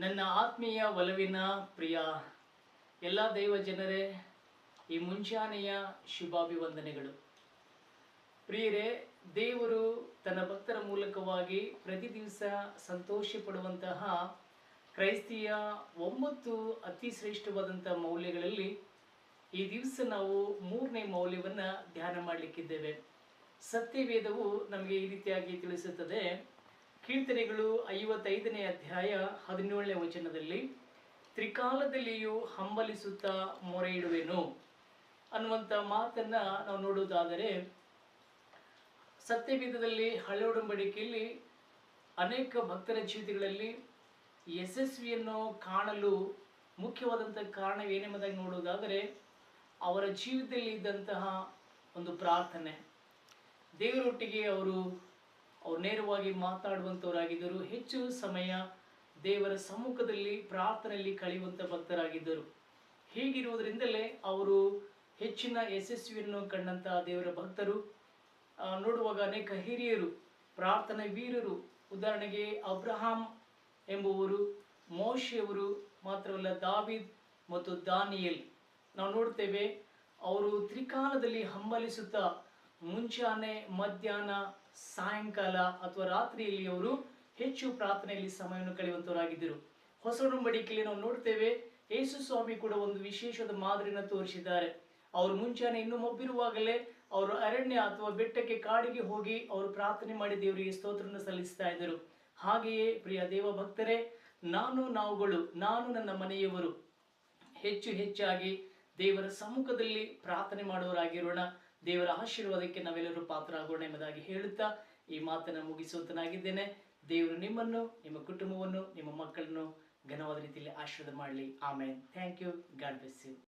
ನನ್ನ ಆತ್ಮೀಯ ಒಲವಿನ ಪ್ರಿಯ ಎಲ್ಲ ದೈವ ಜನರೇ, ಈ ಮುಂಜಾನೆಯ ಶುಭಾಭಿವಂದನೆಗಳು. ಪ್ರಿಯರೇ, ದೇವರು ತನ್ನ ಭಕ್ತರ ಮೂಲಕವಾಗಿ ಪ್ರತಿ ದಿವಸ ಸಂತೋಷ ಪಡುವಂತಹ ಕ್ರೈಸ್ತಿಯ ಒಂಬತ್ತು ಅತಿ ಶ್ರೇಷ್ಠವಾದಂಥ ಮೌಲ್ಯಗಳಲ್ಲಿ ಈ ದಿವಸ ನಾವು ಮೂರನೇ ಮೌಲ್ಯವನ್ನು ಧ್ಯಾನ ಮಾಡಲಿಕ್ಕಿದ್ದೇವೆ. ಸತ್ಯವೇದವು ನಮಗೆ ಈ ರೀತಿಯಾಗಿ ತಿಳಿಸುತ್ತದೆ ಕೀರ್ತನೆಗಳು ಐವತ್ತೈದನೇ ಅಧ್ಯಾಯ ಹದಿನೇಳನೇ ವಚನದಲ್ಲಿ, ತ್ರಿಕಾಲದಲ್ಲಿಯೂ ಹಂಬಲಿಸುತ್ತಾ ಮೊರೆ ಇಡುವೆನು ಅನ್ನುವಂಥ ಮಾತನ್ನ ನಾವು ನೋಡುವುದಾದರೆ ಸತ್ಯವೇದದಲ್ಲಿ ಹಳೆ ಒಡಂಬಡಿಕೆಯಲ್ಲಿ ಅನೇಕ ಭಕ್ತರ ಜೀವಿತಗಳಲ್ಲಿ ಯಶಸ್ವಿಯನ್ನು ಕಾಣಲು ಮುಖ್ಯವಾದಂಥ ಕಾರಣವೇನೆಂಬುದಾಗಿ ನೋಡುವುದಾದರೆ, ಅವರ ಜೀವಿತದಲ್ಲಿ ಇದ್ದಂತಹ ಒಂದು ಪ್ರಾರ್ಥನೆ. ದೇವರೊಟ್ಟಿಗೆ ಅವರು ಅವರು ನೇರವಾಗಿ ಮಾತಾಡುವಂಥವರಾಗಿದ್ದರು ಹೆಚ್ಚು ಸಮಯ ದೇವರ ಸಮ್ಮುಖದಲ್ಲಿ ಪ್ರಾರ್ಥನೆಯಲ್ಲಿ ಕಳೆಯುವಂಥ ಭಕ್ತರಾಗಿದ್ದರು. ಹೀಗಿರುವುದರಿಂದಲೇ ಅವರು ಹೆಚ್ಚಿನ ಯಶಸ್ವಿಯನ್ನು ಕಂಡಂತಹ ದೇವರ ಭಕ್ತರು. ನೋಡುವಾಗ ಅನೇಕ ಹಿರಿಯರು, ಪ್ರಾರ್ಥನೆ ವೀರರು, ಉದಾಹರಣೆಗೆ ಅಬ್ರಹಾಂ ಎಂಬುವರು, ಮೋಶೆಯವರು ಮಾತ್ರವಲ್ಲ, ದಾವಿದ್ ಮತ್ತು ದಾನಿಯಲ್. ನಾವು ನೋಡ್ತೇವೆ ಅವರು ತ್ರಿಕಾಲದಲ್ಲಿ ಹಂಬಲಿಸುತ್ತಾ ಮುಂಚಾನೆ ಮಧ್ಯಾಹ್ನ, ಸಾಯಂಕಾಲ ಅಥವಾ ರಾತ್ರಿಯಲ್ಲಿ ಅವರು ಹೆಚ್ಚು ಪ್ರಾರ್ಥನೆಯಲ್ಲಿ ಸಮಯವನ್ನು ಕಳೆಯುವಂತವರಾಗಿದ್ದರು. ಹೊಸ ಒಡಂಬಡಿಕೆಯಲ್ಲಿ ನಾವು ನೋಡ್ತೇವೆ, ಯೇಸು ಸ್ವಾಮಿ ಕೂಡ ಒಂದು ವಿಶೇಷದ ಮಾದರಿಯನ್ನು ತೋರಿಸಿದ್ದಾರೆ. ಅವರು ಮುಂಚಾನೆ ಇನ್ನು ಮೊಬ್ಬಿರುವಾಗಲೇ ಅವರು ಅರಣ್ಯ ಅಥವಾ ಬೆಟ್ಟಕ್ಕೆ ಕಾಡಿಗೆ ಹೋಗಿ ಅವರು ಪ್ರಾರ್ಥನೆ ಮಾಡಿ ದೇವರಿಗೆ ಸ್ತೋತ್ರವನ್ನು ಸಲ್ಲಿಸ್ತಾ ಇದ್ದರು. ಹಾಗೆಯೇ ಪ್ರಿಯ ದೇವ ಭಕ್ತರೇ ನಾನು ನಾವುಗಳು, ನಾನು ನನ್ನ ಮನೆಯವರು. ಹೆಚ್ಚು ಹೆಚ್ಚಾಗಿ ದೇವರ ಸಮ್ಮುಖದಲ್ಲಿ ಪ್ರಾರ್ಥನೆ ಮಾಡುವವರಾಗಿರೋಣ. ದೇವರ ಆಶೀರ್ವಾದಕ್ಕೆ ನಾವೆಲ್ಲರೂ ಪಾತ್ರ ಆಗೋಣ ಎಂಬುದಾಗಿ ಹೇಳುತ್ತಾ ಈ ಮಾತನ್ನು ಮುಗಿಸುವಂತನಾಗಿದ್ದೇನೆ. ದೇವರು ನಿಮ್ಮನ್ನು, ನಿಮ್ಮ ಕುಟುಂಬವನ್ನು, ನಿಮ್ಮ ಮಕ್ಕಳನ್ನು ಘನವಾದ ರೀತಿಯಲ್ಲಿ ಆಶೀರ್ವಾದ ಮಾಡಲಿ. ಆಮೇಲೆ thank you god bless you